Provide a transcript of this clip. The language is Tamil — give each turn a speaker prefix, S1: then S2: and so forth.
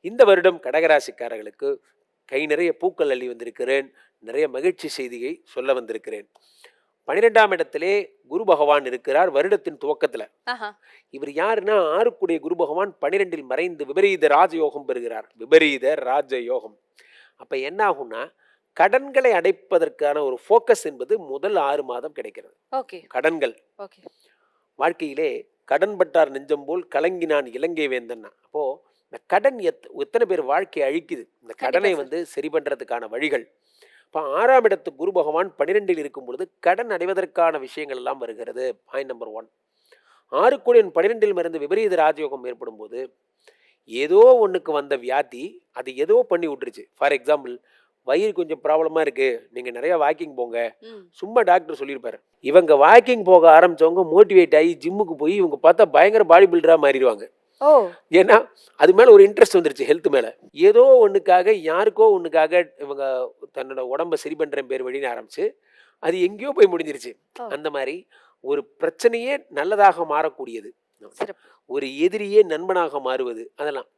S1: இந்த வருடம் கடகராசிக்காரர்களுக்கு கை நிறைய பூக்கள் அள்ளி வந்திருக்கிறேன். நிறைய மகிழ்ச்சி செய்தியை சொல்ல வந்திருக்கிறேன். பனிரெண்டாம் இடத்திலே குரு பகவான் இருக்கிறார் வருடத்தின் துவக்கத்துல. இவர் யாருன்னா ஆறுக்குடைய குரு பகவான் பனிரெண்டில் மறைந்து விபரீத ராஜயோகம் பெறுகிறார். விபரீத ராஜயோகம். அப்ப என்ன ஆகும்னா கடன்களை அடைப்பதற்கான ஒரு ஃபோக்கஸ் என்பது முதல் ஆறு மாதம் கிடைக்கிறது. கடன்கள். வாழ்க்கையிலே கடன் பட்டார் நெஞ்சம் போல் கலங்கினான் இலங்கை வேந்தன்னா அப்போ இந்த கடன் எத் எத்தனை பேர் வாழ்க்கையை அழிக்குது. இந்த கடனை. வந்து சரி பண்றதுக்கான வழிகள். இப்போ ஆறாம் இடத்து குரு பகவான் பன்னிரெண்டில் இருக்கும் பொழுது கடன் அடைவதற்கான விஷயங்கள் எல்லாம் வருகிறது. பாயிண்ட் நம்பர் ஒன் ஆறு கோடியன் பன்னிரெண்டில் மருந்து விபரீத ராஜயோகம் ஏற்படும் போது ஏதோ ஒண்ணுக்கு வந்த வியாதி அது ஏதோ பண்ணி விட்டுருச்சு. ஃபார் எக்ஸாம்பிள் வயிறு கொஞ்சம் ப்ராப்ளமா இருக்கு. நீங்க நிறைய வாக்கிங் போங்க. சும்மா டாக்டர் சொல்லியிருப்பாரு. இவங்க வாக்கிங் போக ஆரம்பிச்சவங்க மோட்டிவேட் ஆகி ஜிம்முக்கு போய் இவங்க பார்த்தா பயங்கர பாடி பில்டரா மாறிடுவாங்க. ஏன்னா அது மேல ஒரு இன்ட்ரெஸ்ட் வந்துருச்சு ஹெல்த் மேல. ஏதோ ஒண்ணுக்காக யாருக்கோ ஒண்ணுக்காக இவங்க தன்னோட உடம்ப சரி பண்ற பேர் வழின்னு ஆரம்பிச்சு அது எங்கேயோ போய் முடிஞ்சிருச்சு. அந்த மாதிரி ஒரு பிரச்சனையே நல்லதாக மாறக்கூடியது. ஒரு எதிரியே நண்பனாக மாறுவது அதெல்லாம்.